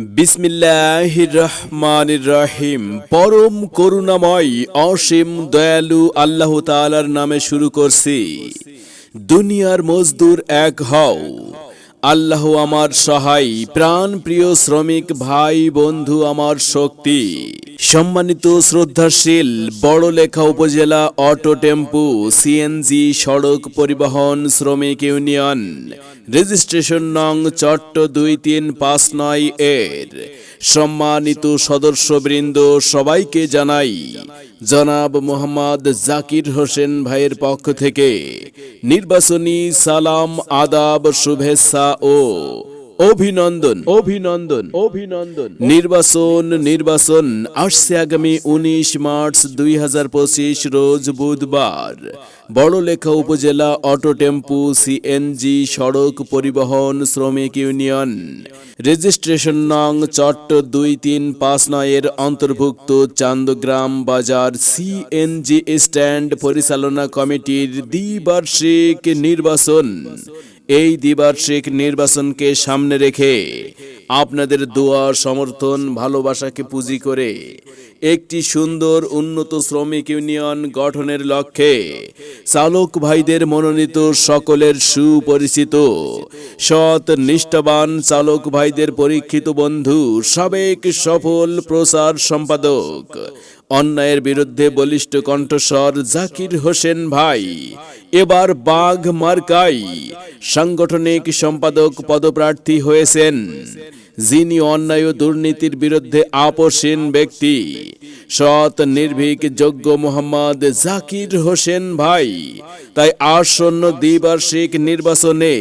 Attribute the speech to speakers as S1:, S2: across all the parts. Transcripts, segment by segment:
S1: বিসমিল্লাহ রহমান রহিম। পরম করুণাময়, অসীম দয়ালু আল্লাহ তাআলার নামে শুরু করছি। দুনিয়ার মজদুর এক হও। আল্লাহ আমার সহায় প্রাণ প্রিয় শ্রমিক, ভাই, বন্ধু আমার শক্তি। সম্মানিত, শ্রদ্ধাশীল বড়লেখা উপজেলা অটো টেম্পু, সিএনজি সড়ক পরিবহন শ্রমিক ইউনিয়ন। রেজিস্ট্রেশন নং চট্ট দুই তিন পাঁচ নয় এর সম্মানিত সদস্যবৃন্দ, সবাইকে জানাই জনাব মোহাম্মদ জাকির হোসেন ভাইয়ের পক্ষ থেকে নির্বাচনী সালাম, আদাব, শুভেচ্ছা ও অভিনন্দন। অভিনন্দন। অভিনন্দন। নির্বাচন নির্বাচন আসছে আগামী উনিশ মার্চ দুই হাজার পঁচিশ রোজ বুধবার। বড়লেখা উপজেলা অটো টেম্পু সিএনজি সড়ক পরিবহন শ্রমিক ইউনিয়ন। রেজিস্ট্রেশন নং চট্ট দুই তিন পাঁচ নয়ের অন্তর্ভুক্ত চান্দগ্রাম বাজার সিএনজি স্ট্যান্ড পরিচালনা কমিটির দ্বিবার্ষিক নির্বাচন। এই দ্বিবার্ষিক নির্বাচনকে সামনে রেখে আপনাদের দোয়া সমর্থন, ভালোবাসাকে পুঁজি করে একটি সুন্দর উন্নত শ্রমিক ইউনিয়ন গঠনের লক্ষ্যে চালক ভাইদের মনোনীত সকলের সুপরিচিত, সৎ, নিষ্ঠাবান চালক ভাইদের পরীক্ষিত বন্ধু, সাবেক সফল প্রচার সম্পাদক অন্যায়ের বিরুদ্ধে বলিষ্ঠ কণ্ঠস্বর জাকির হোসেন ভাই। এবার বাঘ মার্কাই। সাংগঠনিক সম্পাদক পদপ্রার্থী হয়েছেন। যিনি অন্যায় ও দুর্নীতির বিরুদ্ধে আপোষহীন ব্যক্তি, সৎ, নির্ভীক, যোগ্য মোহাম্মদ জাকির হোসেন ভাই, তাই আসন্ন দ্বিবার্ষিক নির্বাচনে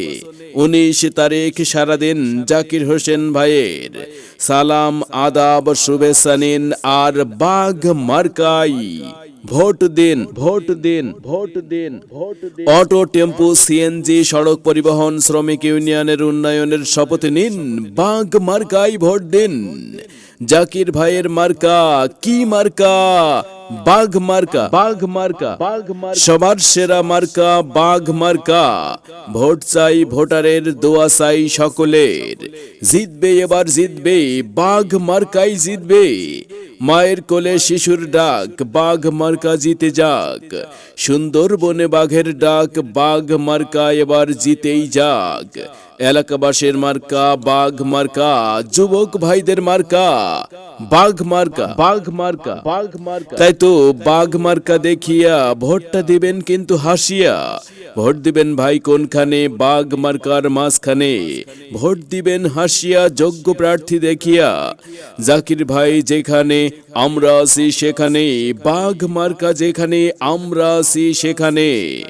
S1: উনিশ তারিখ সারাদিন জাকির হোসেন ভাইয়ের সালাম, আদাব, শুভেচ্ছা নিন আর বাঘ মার্কাই ভোট দিন ভোট দিন ভোট দিন ভোট দিন। অটো, টেম্পো সিএনজি সড়ক পরিবহন, শ্রমিক ইউনিয়নের উন্নয়নের শপথ নিন, বাঘ মার্কাই ভোট দিন। জাকির ভাইয়ের মার্কা, কি মার্কা? বাঘ মার্কা বাঘ মার্কা বাঘ সবার সেরা মার্কা বাঘ মার্কা। ভোট চাই ভোটারের দোয়া চাই সকলের। জিতবে এবার জিতবে বাঘ মার্কাই জিতবে। মায়ের কোলে শিশুর ডাক বাঘ মার্কা জিতে যাক। সুন্দরবনে বাঘের ডাক বাঘ মার্কা এবার জিতেই যাক। এলাকাবাসীর মার্কা বাঘ মার্কা যুবক ভাইদের মার্কা। বাঘ মার্কা বাঘ মার্কা বাঘ মার্কা তাই তো বাঘ মার্কা দেখিয়া ভোটটা দিবেন কিন্তু হাসিয়া। ভোট দিবেন ভাই কোনখানে? বাঘ মার্কার মাঝখানে। ভোট দিবেন হাসিয়া যোগ্য প্রার্থী দেখিয়া। জাকির ভাই যেখানে আমরা আছি সেখানে। বাঘ মার্কা যেখানে আমরা আছি সেখানে।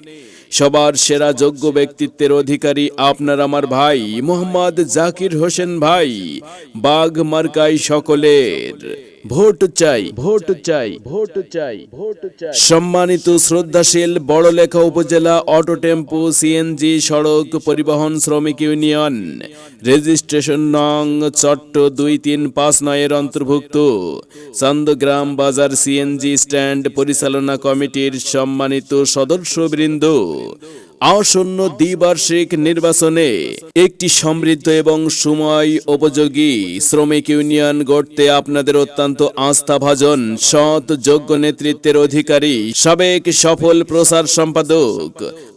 S1: সবার সেরা যোগ্য ব্যক্তিত্বের অধিকারী আপনার আমার ভাই মোহাম্মদ জাকির হোসেন ভাই, বাঘ মার্কাই সকলের। ভোট চাই ভোট চাই ভোট চাই ভোট চাই। সম্মানিত শ্রদ্ধাশীল বড়লেখা উপজেলা অটো টেম্পু সিএনজি সড়ক পরিবহন শ্রমিক ইউনিয়ন। রেজিস্ট্রেশন নং চট্ট দুই তিন পাঁচ নয়ের অন্তর্ভুক্ত। চন্দগ্রাম বাজার সিএনজি স্ট্যান্ড পরিচালনা কমিটির সম্মানিত সদস্যবৃন্দ। আসন্ন দ্বিবার্ষিক নির্বাচনে একটি সমৃদ্ধ এবং সময় উপযোগী শ্রমিক ইউনিয়ন গড়তে আপনাদের অত্যন্ত আস্থাভাজন, সৎ, যোগ্য নেতৃত্বের অধিকারী, সাবেক সফল প্রচার সম্পাদক,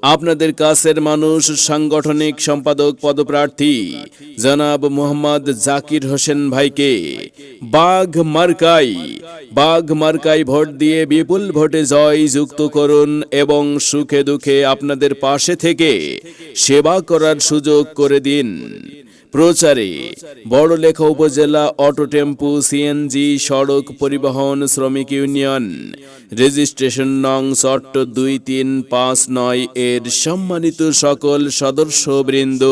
S1: আপনাদের কাছের মানুষ, সাংগঠনিক সম্পাদক পদপ্রার্থী, জনাব মোহাম্মদ জাকির হোসেন ভাইকে বাঘ মার্কাই বাঘ মার্কাই ভোট দিয়ে বিপুল ভোটে জয় যুক্ত করুন এবং সুখে দুঃখে আপনাদের পাশে থেকে সেবা করার সুযোগ করে দিন। প্রচারে বড়লেখা উপজেলা অটো টেম্পু সিএনজি সড়ক পরিবহন, শ্রমিক ইউনিয়ন। রেজিস্ট্রেশন নং চট্ট দুই তিন পাঁচ নয় এর সম্মানিত সকল সদস্যবৃন্দ।